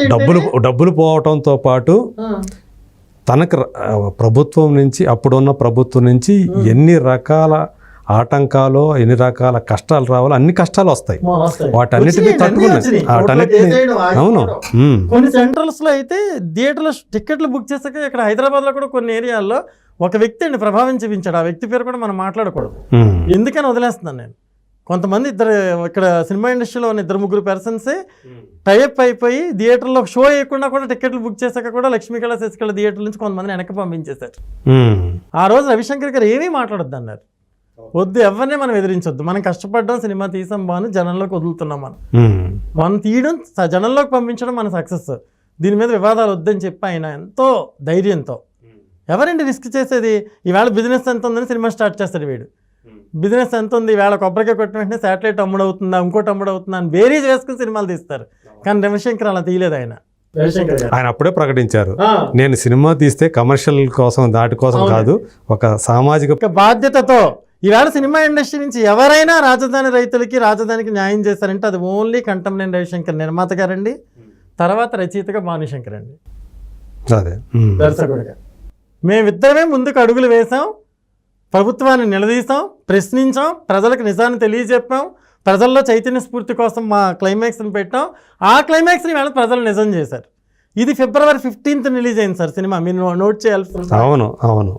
డబ్బులు డబ్బులు పోవటంతో పాటు తనకు ప్రభుత్వం నుంచి అప్పుడున్న ప్రభుత్వం నుంచి ఎన్ని రకాల ఆటంకాలు ఎన్ని రకాల కష్టాలు రావాలో అన్ని కష్టాలు వస్తాయి. వాటన్నిటిని తట్టుకున్నాయి. వాటన్నిటిని అవును. కొన్ని సెంటర్స్లో అయితే థియేటర్లో టికెట్లు బుక్ చేసాక ఇక్కడ హైదరాబాద్లో కూడా కొన్ని ఏరియాల్లో ఒక వ్యక్తి అండి ప్రభావం చూపించాడు. ఆ వ్యక్తి పేరు కూడా మనం మాట్లాడకూడదు. ఎందుకని వదిలేస్తున్నాను నేను? కొంతమంది ఇద్దరు ఇక్కడ సినిమా ఇండస్ట్రీలో ఉన్న ఇద్దరు ముగ్గురు పర్సన్సే టైప్ అయిపోయి థియేటర్లో షో వేయకుండా కూడా టికెట్లు బుక్ చేశాక కూడా లక్ష్మీకళ శశికళ థియేటర్ నుంచి కొంతమంది వెనక్కి పంపించేశారు. ఆ రోజు రవిశంకర్ గారు ఏమీ మాట్లాడొద్దు అన్నారు. వద్దు ఎవరిని మనం ఎదిరించొద్దు. మనం కష్టపడ్డాం సినిమా తీసాం బాను జనంలోకి వదులుతున్నాం మనం. మనం తీయడం జనంలోకి పంపించడం మన సక్సెస్ దీని మీద వివాదాలు వద్దని చెప్పి ఆయన ఎంతో ధైర్యంతో. ఎవరండి రిస్క్ చేసేది? ఈవేళ బిజినెస్ ఎంత ఉందని సినిమా స్టార్ట్ చేస్తాడు వీడు. బిజినెస్ ఎంత ఉంది ఈవేళ కొబ్బరికాయ కొట్టిన వెంటనే శాటిలైట్ అమ్ముడవుతుందా? ఇంకోటి అమ్ముడవుతుందా? అని వేరీజ్ వేసుకుని సినిమాలు తీస్తారు. కానీ రవిశంకర్ అలా తీయలేదు ఆయన. ఆయన అప్పుడే ప్రకటించారు. నేను సినిమా తీస్తే కమర్షియల్ కోసం దాటి కోసం. కాదు ఒక సామాజిక బాధ్యతతో ఈవేళ సినిమా ఇండస్ట్రీ నుంచి ఎవరైనా రాజధాని రైతులకి రాజధానికి న్యాయం చేస్తారంటే అది ఓన్లీ కంటంనేని రవిశంకర్ నిర్మాత గారండి. తర్వాత రచయితగా భానుశంకర్ అండి. అదే. ఉమ్, దర్శకుడిగా మేమిద్దరమే ముందుకు అడుగులు వేసాం ప్రభుత్వాన్ని నిలదీసాం ప్రశ్నించాం ప్రజలకు నిజాన్ని తెలియజెప్పాం ప్రజల్లో చైతన్య స్ఫూర్తి కోసం మా క్లైమాక్స్ని పెట్టాం. ఆ క్లైమాక్స్ని వేళ ప్రజలు నిజం చేశారు. ఇది ఫిబ్రవరి ఫిఫ్టీన్త్ రిలీజ్ అయింది సార్ సినిమా. మీరు నోట్ చేయాల్సి అవును అవును.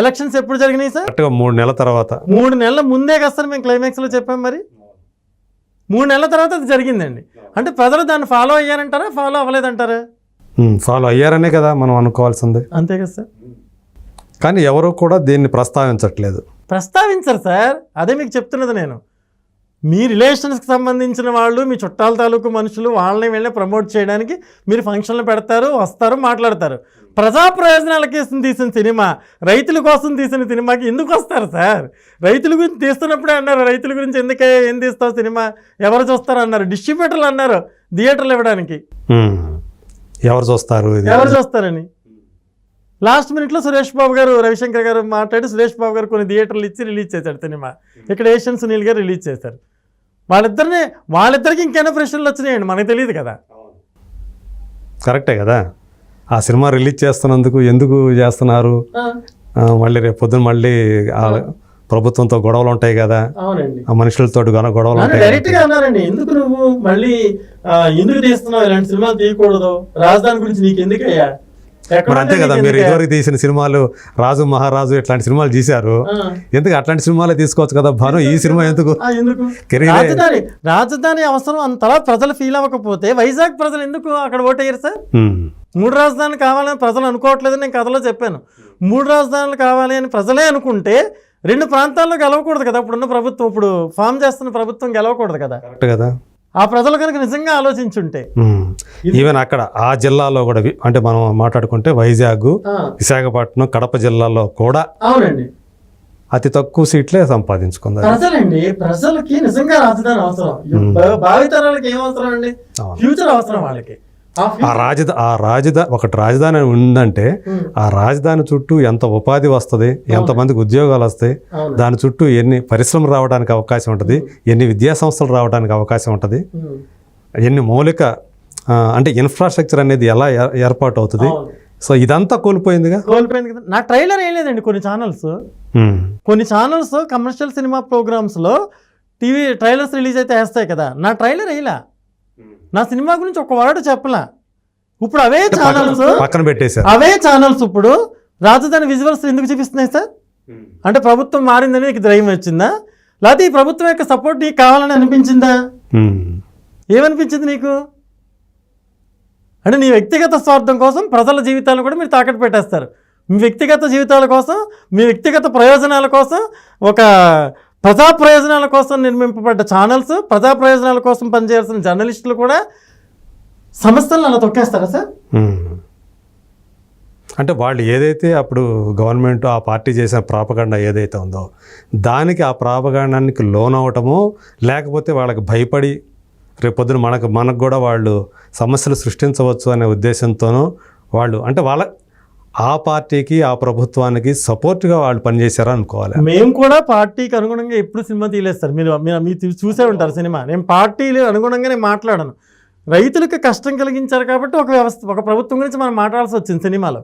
ఎలక్షన్స్ ఎప్పుడు జరిగినాయి సార్? మూడు నెలల తర్వాత. మూడు నెలల ముందే కదా సార్ మేము క్లైమాక్స్లో చెప్పాం మరి. మూడు నెలల తర్వాత అది జరిగిందండి. అంటే ప్రజలు దాన్ని ఫాలో అయ్యారంటారా ఫాలో అవ్వలేదంటారా? ఫాలో అయ్యారనే కదా మనం అనుకోవాల్సింది. అంతే కదా సార్. కానీ ఎవరు కూడా దీన్ని ప్రస్తావించట్లేదు. ప్రస్తావించరు సార్. అదే మీకు చెప్తున్నది నేను. మీ రిలేషన్స్కి సంబంధించిన వాళ్ళు మీ చుట్టాల తాలూకు మనుషులు వాళ్ళని వెళ్ళి ప్రమోట్ చేయడానికి మీరు ఫంక్షన్లు పెడతారు వస్తారు మాట్లాడతారు. ప్రజా ప్రయోజనాల కోసం తీసిన సినిమా రైతుల కోసం తీసిన సినిమాకి ఎందుకు వస్తారు సార్? రైతుల గురించి తీస్తున్నప్పుడే అన్నారు రైతుల గురించి ఎందుకే ఏం తీస్తావు సినిమా? ఎవరు చూస్తారు అన్నారు. డిస్ట్రిబ్యూటర్లు అన్నారు థియేటర్లు ఇవ్వడానికి. ఎవరు చూస్తారు ఎవరు చూస్తారని? లాస్ట్ మినిట్లో సురేష్ బాబు గారు రవిశంకర్ గారు మాట్లాడి సురేష్ బాబు గారు కొన్ని థియేటర్లు ఇచ్చి రిలీజ్ చేశాడు సినిమా. ఇక్కడ ఏషియన్ సునీల్ గారు రిలీజ్ చేశారు. వాళ్ళిద్దరిని వాళ్ళిద్దరికి ఇంకేమైనా ప్రశ్నలు వచ్చినాయండి? మనకు తెలియదు కదా. కరెక్టే కదా. ఆ సినిమా రిలీజ్ చేస్తున్నందుకు ఎందుకు చేస్తున్నారు? ఆ, మళ్ళీ రేపు పొద్దున మళ్ళీ ఆ ప్రభుత్వంతో గొడవలు ఉంటాయి కదా. అవునండి. ఆ మనుషులతో గొడవలు నన్ను ఉంటాయి డైరెక్ట్గా అన్నారండి. ఎందుకు నువ్వు మళ్ళీ ఎందుకు తీస్తున్నావు? ఇలాంటి సినిమాలు తీయకూడదు. రాజధాని గురించి నీకు ఎందుకయ్యా? మరి అంతే కదా మీరు? ఇదివరకు తీసిన సినిమాలు రాజు మహారాజు ఇట్లాంటి సినిమాలు తీశారు ఎందుకు అట్లాంటి సినిమాలే తీసుకోవచ్చు కదా భాను? ఈ సినిమా ఎందుకు? రాజధాని రాజధాని అవసరం అంతలా ప్రజలు ఫీల్ అవ్వకపోతే వైజాగ్ ప్రజలు ఎందుకు అక్కడ ఓటేయరు సార్? మూడు రాజధానులు కావాలని ప్రజలు అనుకోవట్లేదని నేను కథలో చెప్పాను. మూడు రాజధానులు కావాలి అని ప్రజలే అనుకుంటే రెండు ప్రాంతాల్లో గెలవకూడదు కదా. ఇప్పుడున్న ప్రభుత్వం ఇప్పుడు ఫామ్ చేస్తున్న ప్రభుత్వం గెలవకూడదు కదా. కరెక్ట్ కదా. ఆ ప్రజలు కనుక నిజంగా ఆలోచించుంటే. ఈవెన్ అక్కడ ఆ జిల్లాలో కూడా అంటే మనం మాట్లాడుకుంటే వైజాగ్ విశాఖపట్నం కడప జిల్లాలో కూడా అవునండి. అతి తక్కువ సీట్లే సంపాదించుకుంది ప్రజలండి ప్రజలకి నిజంగా రాజధాని అవసరం. భావితరాలకి ఏం అవసరం అండి. ఫ్యూచర్ అవసరం వాళ్ళకి. ఆ రాజధా ఆ రాజధా ఒకటి రాజధాని ఉందంటే ఆ రాజధాని చుట్టూ ఎంత ఉపాధి వస్తుంది ఎంతమందికి ఉద్యోగాలు వస్తాయి దాని చుట్టూ ఎన్ని పరిశ్రమలు రావడానికి అవకాశం ఉంటుంది ఎన్ని విద్యా సంస్థలు రావడానికి అవకాశం ఉంటుంది ఎన్ని మౌలిక అంటే ఇన్ఫ్రాస్ట్రక్చర్ అనేది ఎలా ఏర్పాటు అవుతుంది. సో ఇదంతా కోల్పోయిందిగా? కోల్పోయింది కదా. నా ట్రైలర్ ఏం లేదండి కొన్ని ఛానల్స్ కొన్ని ఛానల్స్ కమర్షియల్ సినిమా ప్రోగ్రామ్స్లో టీవీ ట్రైలర్స్ రిలీజ్ అయితే వేస్తాయి కదా. నా ట్రైలర్ వేయలా? నా సినిమా గురించి ఒక వర్డ్ చెప్పలా. ఇప్పుడు అవే ఛానల్స్ పక్కన పెట్టేశారు. అవే ఛానల్స్ ఇప్పుడు రాజధాని విజువల్స్ ఎందుకు చూపిస్తున్నాయి సార్? అంటే ప్రభుత్వం మారిందని నీకు ధైర్యం వచ్చిందా? లేకపోతే ఈ ప్రభుత్వం యొక్క సపోర్ట్ నీకు కావాలని అనిపించిందా? ఉమ్, ఏమనిపించింది నీకు? అంటే నీ వ్యక్తిగత స్వార్థం కోసం ప్రజల జీవితాలను కూడా మీరు తాకట్టు పెట్టేస్తారు. మీ వ్యక్తిగత జీవితాల కోసం మీ వ్యక్తిగత ప్రయోజనాల కోసం ఒక ప్రజా ప్రయోజనాల కోసం నిర్మింపబడ్డ ఛానల్స్ ప్రజా ప్రయోజనాల కోసం పనిచేయాల్సిన జర్నలిస్టులు కూడా సమస్యలను అలా తొక్కేస్తారా సార్? అంటే వాళ్ళు ఏదైతే అప్పుడు గవర్నమెంట్ ఆ పార్టీ చేసిన ప్రాపగండ ఏదైతే ఉందో దానికి ఆ ప్రాపగాండానికి లోన్ అవటమో లేకపోతే వాళ్ళకి భయపడి రేపొద్దున మనకు మనకు కూడా వాళ్ళు సమస్యలు సృష్టించవచ్చు అనే ఉద్దేశంతోనూ వాళ్ళు అంటే వాళ్ళ ఆ పార్టీకి ఆ ప్రభుత్వానికి సపోర్ట్గా వాళ్ళు పనిచేశారా అనుకోవాలి. మేము కూడా పార్టీకి అనుగుణంగా ఎప్పుడు సినిమా తీయలేదు సార్. మీరు మీరు చూసే ఉంటారు సినిమా. నేను పార్టీలు అనుగుణంగా నేను మాట్లాడను. రైతులకు కష్టం కలిగించారు కాబట్టి ఒక వ్యవస్థ ఒక ప్రభుత్వం గురించి మనం మాట్లాడాల్సి వచ్చింది సినిమాలో.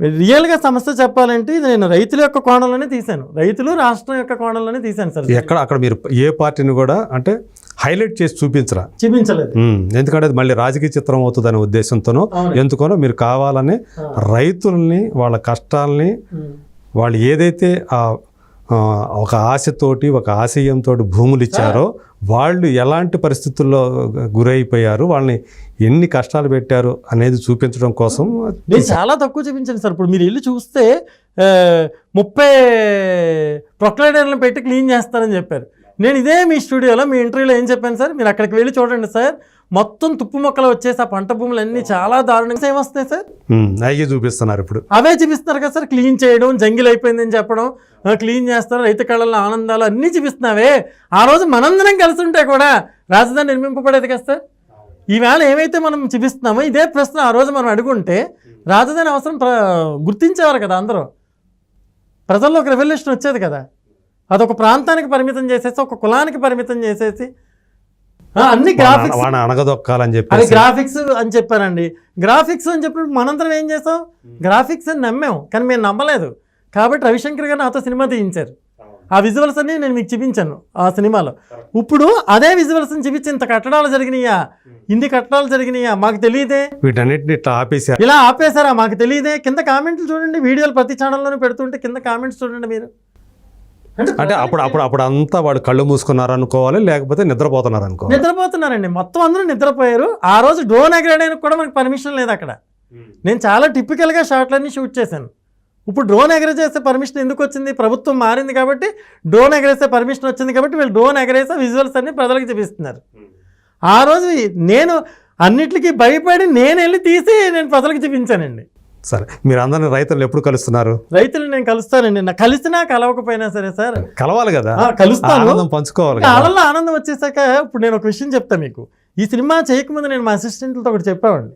రియల్గా సమస్య చెప్పాలంటే ఇది నేను రైతుల యొక్క కోణంలోనే తీశాను రైతులు రాష్ట్రం యొక్క కోణంలోనే తీశాను సార్ ఎక్కడ అక్కడ మీరు ఏ పార్టీని కూడా అంటే హైలైట్ చేసి చూపించరా చూపించలేదు ఎందుకంటే అది మళ్ళీ రాజకీయ చిత్రం అవుతుందనే ఉద్దేశంతోనో. ఎందుకనో మీరు కావాలని. రైతుల్ని వాళ్ళ కష్టాలని. వాళ్ళు ఏదైతే ఆ, ఒక ఆశతోటి ఒక ఆశయంతో భూములు ఇచ్చారో వాళ్ళు ఎలాంటి పరిస్థితుల్లో గురైపోయారు వాళ్ళని ఎన్ని కష్టాలు పెట్టారు అనేది చూపించడం కోసం నేను చాలా తక్కువ చూపించాను సార్. ఇప్పుడు మీరు ఇల్లు చూస్తే ముప్పై ప్రొక్లైడర్లను పెట్టి క్లీన్ చేస్తారని చెప్పారు. నేను ఇదే మీ స్టూడియోలో మీ ఇంటర్వ్యూలో ఏం చెప్పాను సార్? మీరు అక్కడికి వెళ్ళి చూడండి సార్. మొత్తం తుప్పు మొక్కలు వచ్చేసి ఆ పంట భూములు అన్నీ చాలా దారుణంగా ఏమొస్తాయి సార్. అయ్యే చూపిస్తున్నారు ఇప్పుడు. అవే చూపిస్తున్నారు కదా సార్ క్లీన్ చేయడం జంగిల్ అయిపోయిందని చెప్పడం క్లీన్ చేస్తారు రైతు కళల్లో ఆనందాలు అన్నీ చూపిస్తున్నావే. ఆ రోజు మనందరం కలిసి ఉంటే కూడా రాజధాని నిర్మింపబడేది కదా సార్. ఈవేళ ఏమైతే మనం చూపిస్తున్నామో ఇదే ప్రశ్న ఆ రోజు మనం అడుగుంటే రాజధాని అవసరం గుర్తించేవారు కదా అందరూ. ప్రజల్లో ఒక రెవల్యూషన్ వచ్చేది కదా. అదొక ప్రాంతానికి పరిమితం చేసేసి ఒక కులానికి పరిమితం చేసేసి ఆ, అన్ని గ్రాఫిక్స్ అణగదొక్కాలని అది చెప్పేసి. గ్రాఫిక్స్ అని చెప్పానండి గ్రాఫిక్స్ అని చెప్పినప్పుడు మనందరం ఏం చేసాం గ్రాఫిక్స్ అని నమ్మాం కానీ మేము నమ్మలేదు. కాబట్టి రవిశంకర్ గారు నాతో సినిమా తీయించారు. ఆ విజువల్స్ అన్ని నేను మీకు చూపించాను ఆ సినిమాలో. ఇప్పుడు అదే విజువల్స్ చూపించి ఇంత కట్టడాలు జరిగినాయా? ఇన్ని కట్టడాలు జరిగినాయా? మాకు తెలియదే. వీటన్నిటిని ఇట్లా ఆపేసారు ఇలా ఆపేశారా? మాకు తెలియదే. కింద కామెంట్లు చూడండి. వీడియోలు ప్రతి ఛానల్లోనే పెడుతుంటే కింద కామెంట్స్ చూడండి మీరు. అంటే అప్పుడు అప్పుడు అప్పుడు అంతా వాడు కళ్ళు మూసుకున్నారు అనుకోవాలి లేకపోతే నిద్రపోతున్నారు అనుకోవాలి నిద్రపోతున్నారండి. మొత్తం అందరూ నిద్రపోయారు. ఆ రోజు డ్రోన్ ఎగరడానికి కూడా మనకు పర్మిషన్ లేదు అక్కడ. నేను చాలా టిపికల్గా షాట్లన్నీ షూట్ చేశాను. ఇప్పుడు డ్రోన్ ఎగరేసే పర్మిషన్ ఎందుకు వచ్చింది? ప్రభుత్వం మారింది కాబట్టి డ్రోన్ ఎగరేసే పర్మిషన్ వచ్చింది కాబట్టి వీళ్ళు డ్రోన్ ఎగరేసే విజువల్స్ అన్ని ప్రజలకు చూపిస్తున్నారు. ఆ రోజు నేను అన్నిటికీ భయపడి నేను వెళ్ళి తీసి నేను ప్రజలకు చూపించానండి. సరే మీరు అందరిని రైతులు ఎప్పుడు కలుస్తున్నారు? రైతులు నేను కలుస్తానండి. నా కలిసినా కలవకపోయినా సరే సార్. కలవాలి కదా? కలుస్తాను. ఆనందం పంచుకోవాలి కాలంలో ఆనందం వచ్చేసాక ఇప్పుడు నేను ఒక విషయం చెప్తా మీకు. ఈ సినిమా చేయకముందు నేను మా అసిస్టెంట్లతో ఒకటి చెప్పేవాడిని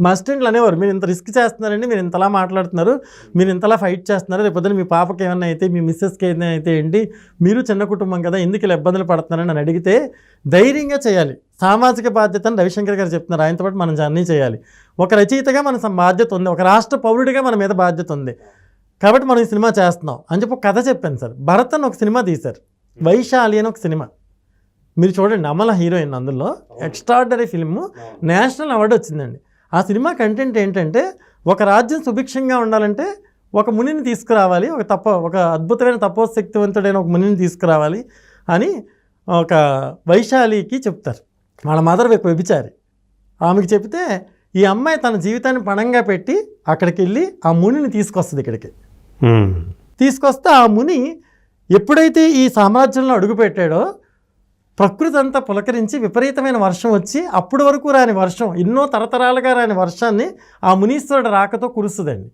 మా అసిస్టెంట్లు అనేవారు. మీరు ఇంత రిస్క్ చేస్తున్నారండి మీరు ఇంతలా మాట్లాడుతున్నారు మీరు ఇంతలా ఫైట్ చేస్తున్నారు రేపు పొద్దున మీ పాపకి ఏమన్నా అయితే మీ మిస్సెస్కి ఏదైనా అయితే ఏంటి మీరు చిన్న కుటుంబం కదా ఎందుకు ఇలా ఇబ్బందులు పడుతున్నారని నన్ను అడిగితే ధైర్యంగా చేయాలి. సామాజిక బాధ్యతను రవిశంకర్ గారు చెప్తున్నారు. ఆయనతో పాటు మనం జర్నీ చేయాలి. ఒక రచయితగా మన బాధ్యత ఉంది. ఒక రాష్ట్ర పౌరుడిగా మన మీద బాధ్యత ఉంది. కాబట్టి మనం ఈ సినిమా చేస్తున్నాం అని చెప్పి ఒక కథ చెప్పాను సార్. భరత్ అని ఒక సినిమా తీశారు. వైశాలి అని ఒక సినిమా. మీరు చూడండి అమల హీరోయిన్ అందులో. Extraordinary film. నేషనల్ అవార్డు వచ్చిందండి. ఆ సినిమా కంటెంట్ ఏంటంటే ఒక రాజ్యం సుభిక్షంగా ఉండాలంటే ఒక మునిని తీసుకురావాలి ఒక తప్ప ఒక అద్భుతమైన తపోశక్తివంతుడైన ఒక మునిని తీసుకురావాలి అని ఒక వైశాలికి చెప్తారు. వాళ్ళ మదర్ వ్యభిచారి. ఆమెకి చెప్తే ఈ అమ్మాయి తన జీవితాన్ని పణంగా పెట్టి అక్కడికి వెళ్ళి ఆ మునిని తీసుకొస్తుంది ఇక్కడికి. తీసుకొస్తే ఆ ముని ఎప్పుడైతే ఈ సామ్రాజ్యంలో అడుగుపెట్టాడో ప్రకృతి అంతా పులకరించి విపరీతమైన వర్షం వచ్చి అప్పటి వరకు రాని వర్షం ఎన్నో తరతరాలుగా రాని వర్షాన్ని ఆ మునీశ్వరుడు రాకతో కురుస్తుందండి.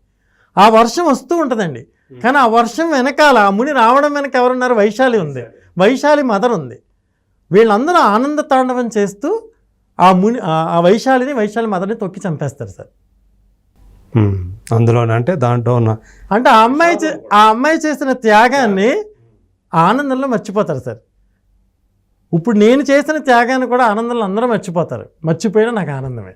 ఆ వర్షం వస్తూ ఉంటుందండి. కానీ ఆ వర్షం వెనకాల ఆ ముని రావడం వెనక ఎవరున్నారు? వైశాలి ఉంది. వైశాలి మదర్ ఉంది. వీళ్ళందరూ ఆనంద తాండవం చేస్తూ ఆ ముని ఆ- వైశాలిని వైశాలి మదర్ని తొక్కి చంపేస్తారు సార్. ఉమ్. అందులోనే అంటే దాంట్లో ఉన్న అంటే ఆ అమ్మాయి చే- ఆ అమ్మాయి చేసిన త్యాగాన్ని. ఆనందంలో మర్చిపోతారు సార్. ఇప్పుడు నేను చేసిన త్యాగాన్ని కూడా ఆనందంలో అందరూ మర్చిపోతారు. మర్చిపోయినా నాకు ఆనందమే.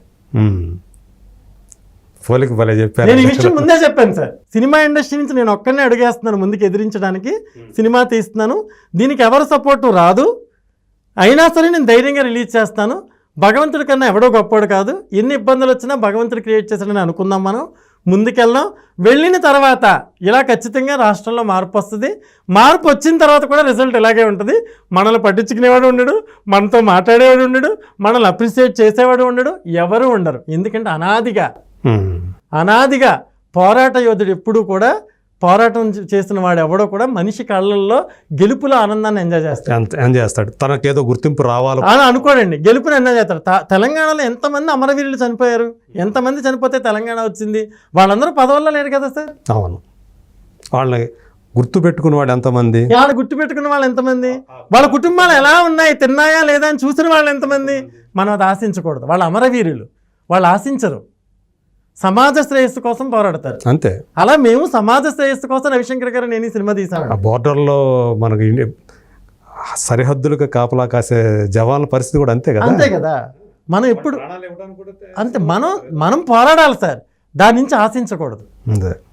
పోలికి భలే చెప్పారు. నేను ఈ విషయం ముందే చెప్పాను సార్. సినిమా ఇండస్ట్రీ నుంచి నేను ఒక్కనే అడిగేస్తున్నాను ముందుకు ఎదిరించడానికి. సినిమా తీస్తున్నాను. దీనికి ఎవరు సపోర్టు రాదు. అయినా సరే నేను ధైర్యంగా రిలీజ్ చేస్తాను. భగవంతుడి కన్నా ఎవడో గొప్పోడు కాదు. ఎన్ని ఇబ్బందులు వచ్చినా భగవంతుడు క్రియేట్ చేశాడని అనుకుందాం మనం. ముందుకెళ్దాం. వెళ్ళిన తర్వాత ఇలా ఖచ్చితంగా రాష్ట్రంలో మార్పు వస్తుంది. మార్పు వచ్చిన తర్వాత కూడా రిజల్ట్ ఇలాగే ఉంటుంది. మనల్ని పట్టించుకునేవాడు ఉండడు మనతో మాట్లాడేవాడు ఉండడు మనల్ని అప్రిషియేట్ చేసేవాడు ఉండడు ఎవరు ఉండరు. ఎందుకంటే అనాదిగా. అనాదిగా పోరాట యోధుడు ఎప్పుడూ కూడా పోరాటం చే- చేసిన వాడు ఎవడో కూడా మనిషి కళ్ళల్లో గెలుపుల ఆనందాన్ని ఎంజాయ్ చేస్తాడు. ఏం చేస్తాడు. తనకేదో గుర్తింపు రావాలి. అని అనుకోడండి. గెలుపుని ఎంజాయ్ చేస్తాడు. తెలంగాణలో ఎంతమంది అమరవీరులు చనిపోయారు? ఎంతమంది చనిపోతే తెలంగాణ వచ్చింది? వాళ్ళందరూ పదవుల్లో లేరు కదా సార్? అవును. వాళ్ళని గుర్తు పెట్టుకున్న వాడు ఎంతమంది? వాళ్ళ గుర్తు పెట్టుకున్న వాళ్ళు ఎంతమంది? వాళ్ళ కుటుంబాలు ఎలా ఉన్నాయి? తిన్నాయా లేదా అని చూసిన వాళ్ళు ఎంతమంది? మనం అది ఆశించకూడదు. వాళ్ళ అమరవీరులు. వాళ్ళు ఆశించరు. సమాజ శ్రేయస్సు కోసం పోరాడతారు. అంతే. అలా మేము సమాజ శ్రేయస్సు కోసం రవిశంకర్ గారు నేను ఈ సినిమా తీసాను ఆ బోర్డర్లో మనకి సరిహద్దులకు కాపలా కాసే జవాన్ల పరిస్థితి కూడా అంతే కదా? అంతే కదా. మనం ఎప్పుడు అంతే మనం మనం పోరాడాలి సార్. దాని నుంచి ఆశించకూడదు. అంతే.